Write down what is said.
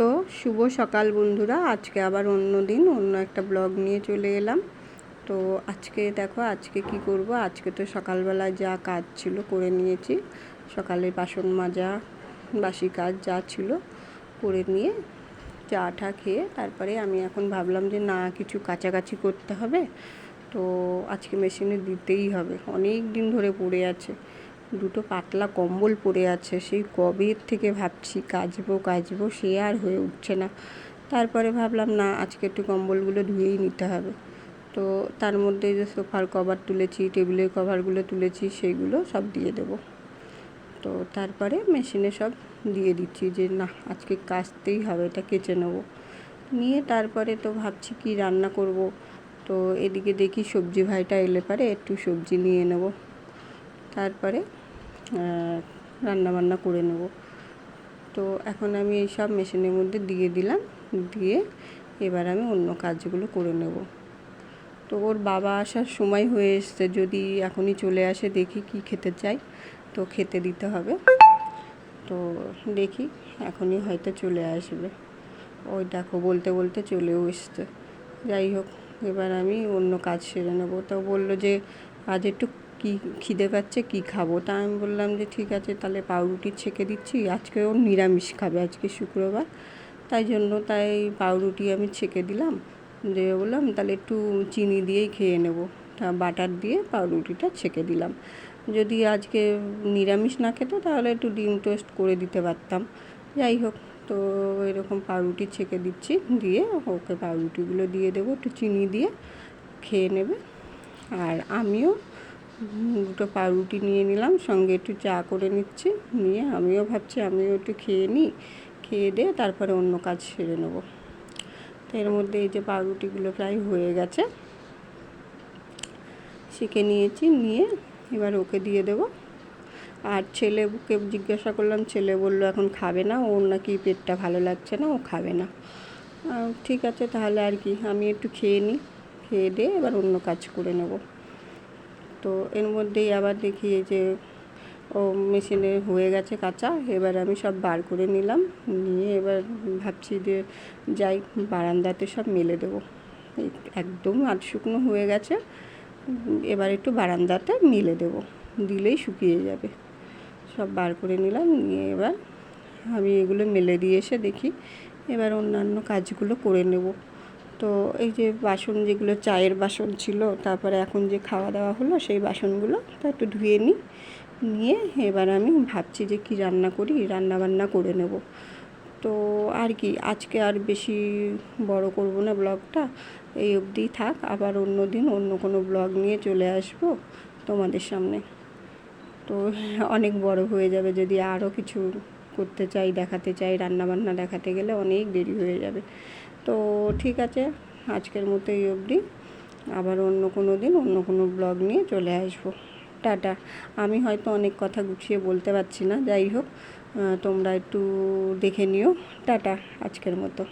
তো শুভ সকাল বন্ধুরা। আজকে আবার অন্য দিন, অন্য একটা ব্লগ নিয়ে চলে এলাম। তো আজকে দেখো, আজকে কি করব? আজকে তো সকালবেলা যা কাজ ছিল করে নিয়েছি। সকালে বাসন মাজা, বাসি কাজ যা ছিল করে নিয়ে চা টা খেয়ে তারপরে আমি এখন ভাবলাম যে না, কিছু কাছাকাছি করতে হবে। তো আজকে মেশিনে দিতেই হবে। অনেক দিন ধরে পড়ে আছে। দুটো পাতলা কম্বল পড়ে আছে। সেই কবের থেকে ভাবছি কাচবো কাচবো, সে আর হয়ে উঠছে না। তারপরে ভাবলাম, না, আজকে একটু কম্বলগুলো ধুয়েই নিতে হবে। তো তার মধ্যে যে সোফার কভার তুলেছি, টেবিলের কভারগুলো তুলেছি সেইগুলো সব দিয়ে দেবো। তো তারপরে মেশিনে সব দিয়ে দিচ্ছি যে, না, আজকে কাচতেই হবে, এটা কেচে নেব। নিয়ে তারপরে তো ভাবছি কি রান্না করব। তো এদিকে দেখি সবজি ভাইটা এলে পারে, একটু সবজি নিয়ে নেব। তারপরে রান্না বান্না করে নেব। তো এখন আমি এই সব মেশিনের মধ্যে দিয়ে দিলাম, দিয়ে এবার আমি অন্য কাজগুলো করে নেব। তো ওর বাবা আসার সময় হয়ে এসছে, যদি এখনই চলে আসে দেখি কি খেতে চাই, তো খেতে দিতে হবে। তো দেখি এখনই হয়তো চলে আসবে। ওই দেখো বলতে বলতে চলেও এসছে। যাই হোক, এবার আমি অন্য কাজ সেরে নেব। তো বলল যে আজ একটু কি খিদে পাচ্ছে, কি খাব? তা আমি বললাম যে, ঠিক আছে, তাহলে পাউরুটি ছেঁকে দিচ্ছি। আজকে ও নিরামিষ খাবে, আজকে শুক্রবার। তাই জন্য তাই পাউরুটি আমি ছেঁকে দিলাম। দিয়ে বললাম, তাহলে একটু চিনি দিয়েই খেয়ে নেব। তা বাটার দিয়ে পাউরুটিটা ছেঁকে দিলাম। যদি আজকে নিরামিষ না খেতো, তাহলে একটু ডিম টোস্ট করে দিতে পারতাম। যাই হোক, তো এরকম পাউরুটি ছেঁকে দিচ্ছি। দিয়ে ওকে পাউরুটিগুলো দিয়ে দেবো, একটু চিনি দিয়ে খেয়ে নেবে। আর আমিও দুটো পাউরুটি নিয়ে নিলাম, সঙ্গে একটু চা করে নিচ্ছি। নিয়ে আমিও ভাবছি আমিও একটু খেয়ে নিই, খেয়ে দিয়ে তারপরে অন্য কাজ সেরে নেব। তো এর মধ্যে এই যে পাউরুটিগুলো প্রায় হয়ে গেছে। শিখে নিয়েছি, নিয়ে এবার ওকে দিয়ে দেব। আর ছেলেকে জিজ্ঞাসা করলাম, ছেলে বলল, এখন খাবে না, ওর নাকি পেটটা ভালো লাগছে না, ও খাবে না। ঠিক আছে, তাহলে আর কি, আমি একটু খেয়ে নিই, খেয়ে দিয়ে এবার অন্য কাজ করে নেব। তো এর মধ্যেই আবার দেখি যে, ও মেশিনে হয়ে গেছে কাঁচা, এবার আমি সব বার করে নিলাম, নিয়ে এবার ভাবছি যে যাই, বারান্দাতে সব মেলে দেবো। একদম আধ শুকনো হয়ে গেছে, এবার একটু বারান্দাতে মেলে দেবো, দিলেই শুকিয়ে যাবে। সব বার করে নিলাম, নিয়ে এবার আমি এগুলো মেলে দিয়ে এসে দেখি, এবার অন্যান্য কাজগুলো করে নেব। তো এই যে বাসন যেগুলো চায়ের বাসন ছিল, তারপরে এখন যে খাওয়া দাওয়া হলো সেই বাসনগুলো তা একটু ধুয়ে নিই। নিয়ে এবার আমি ভাবছি যে কি রান্না করি, রান্না বান্না করে নেব। তো আর কি, আজকে আর বেশি বড় করব না ব্লগটা, এই অবধিই থাক। আবার অন্য দিন অন্য কোনো ব্লগ নিয়ে চলে আসব তোমাদের সামনে। তো অনেক বড় হয়ে যাবে যদি আরও কিছু করতে চাই, দেখাতে চাই, রান্নাবান্না দেখাতে গেলে অনেক দেরি হয়ে যাবে। তো ঠিক আছে, আজকের মতো এই অবধি। আবার অন্য কোনো দিন, অন্য কোনো ব্লগ নিয়ে চলে আসব। টাটা। আমি হয়তো অনেক কথা গুছিয়ে বলতে পারছি না, যাই হোক তোমরা একটু দেখে নিও। টাটা, আজকের মতো।